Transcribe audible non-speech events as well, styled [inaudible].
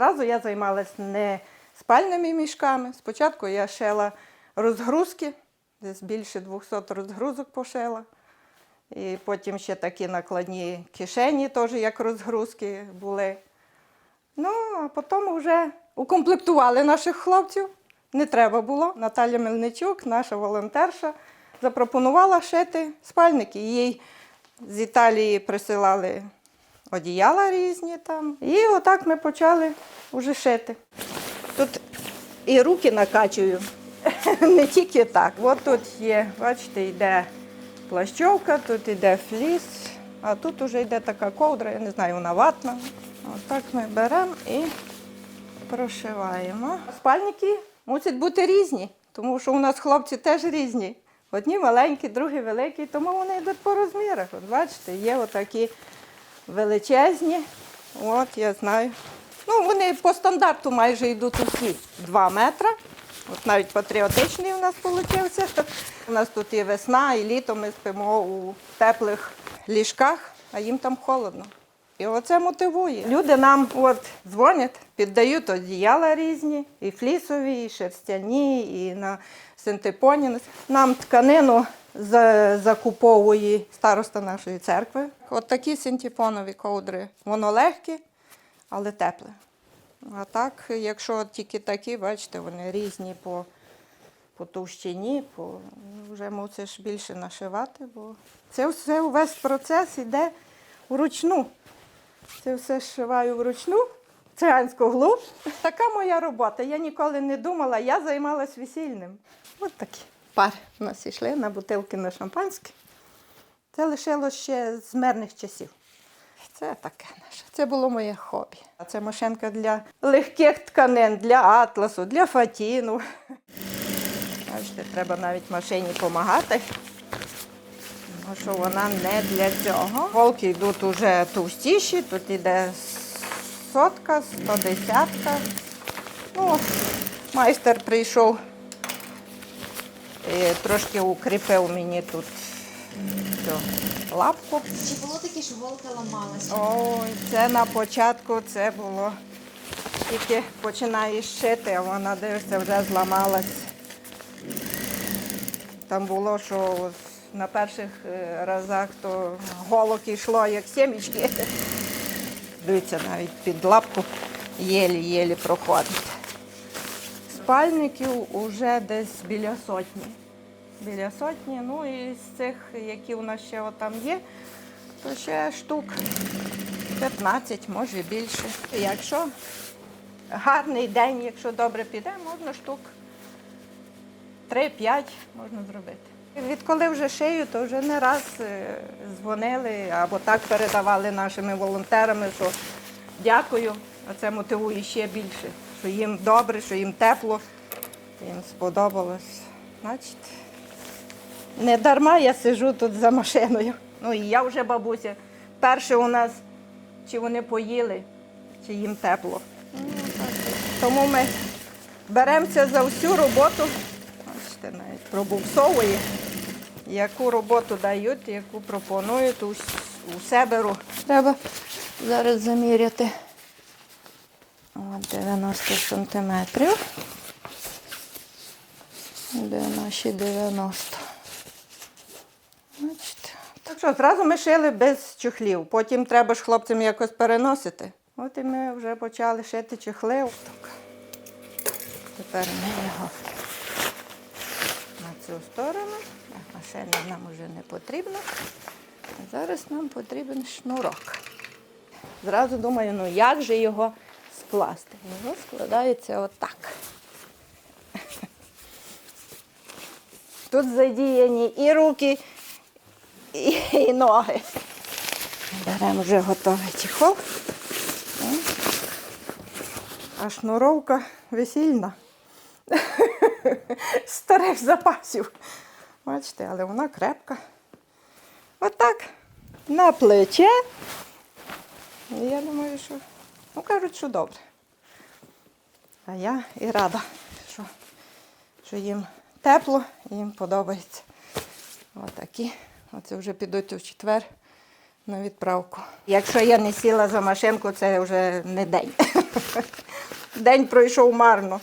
Зразу я займалась не спальними мішками. Спочатку я шила розгрузки, десь більше 200 розгрузок пошила. І потім ще такі накладні кишені, теж як розгрузки були. Ну, а потім вже укомплектували наших хлопців. Не треба було. Наталя Мельничук, наша волонтерша, запропонувала шити спальники. Їй з Італії присилали одіяла різні там. І отак ми почали вже шити. Тут і руки накачую, [laughs] не тільки так. От тут є, бачите, йде плащовка, тут йде фліс, а тут вже йде така ковдра, я не знаю, вона ватна. Отак ми беремо і прошиваємо. Спальники мусять бути різні, тому що у нас хлопці теж різні. Одні маленькі, другі великі, тому вони йдуть по розмірах. От бачите, є отакі величезні. От, я знаю. Ну, вони по стандарту майже йдуть усі 2 метри. От навіть патріотичний у нас вийшов. У нас тут і весна, і літо ми спимо у теплих ліжках, а їм там холодно. І оце мотивує. Люди нам от дзвонять, піддають одіяла різні, і флісові, і шерстяні, і на синтепоні. Нам тканину закуповує староста нашої церкви. От такі синтепонові ковдри. Воно легке, але тепле. А так, якщо тільки такі, бачите, вони різні по, по товщині, по, вже мусиш більше нашивати, бо це все увесь процес йде вручну. Це все зшиваю вручну, циганську глу. Така моя робота. Я ніколи не думала, я займалась весільним. От такі пари у нас йшли на бутилки на шампанське. Це лишилось ще з мирних часів. Це таке наше. Це було моє хобі. А це машинка для легких тканин, для атласу, для фатіну. Бачите, треба навіть машині допомагати. Тому що вона не для цього. Голки йдуть уже товстіші, тут йде сотка, стодесятка. Ну, майстер прийшов трошки укріпив мені тут цю лапку. Чи було таке, що голка ламалася? Ой, це на початку це було. Тільки починаєш шити, а вона дивишся, вже зламалась. Там було, що на перших е, разах то голок йшло, як сімечки. Дивіться, навіть під лапку єлі-єлі проходить. Спальників уже десь біля сотні. Біля сотні. Ну і з цих, які у нас ще там є, то ще штук 15, може більше. Якщо гарний день, якщо добре піде, можна штук 3-5 можна зробити. Відколи вже шию, то вже не раз е, дзвонили або так передавали нашими волонтерами, що дякую, а це мотивує ще більше, що їм добре, що їм тепло, їм сподобалось. Значить, не дарма я сижу тут за машиною. Ну і я вже бабуся. Перше у нас, чи вони поїли, чи їм тепло. Тому ми беремося за всю роботу. Бачите, навіть пробуксовує. Яку роботу дають, яку пропонують, усе беру. Треба зараз заміряти. От 90 сантиметрів. Де наші 90? Бачите. Так що зразу ми шили без чохлів. Потім треба ж хлопцям якось переносити. От і ми вже почали шити чохли. Так. Тепер ми його на цю сторону. Машина нам вже не потрібна. А зараз нам потрібен шнурок. Зразу думаю, ну як же його скласти? Його складається отак. Тут задіяні і руки, і, і ноги. Беремо вже готовий чехол. А шнуровка весільна. [laughs] Старих запасів. Бачите, але вона крепка. Отак. На плече. Я думаю, що, ну кажуть, що добре. А я і рада, що, що їм тепло, їм подобається. Отакі. Оце вже підуть у четвер на відправку. Якщо я не сіла за машинку, це вже не день. [laughs] день пройшов марно.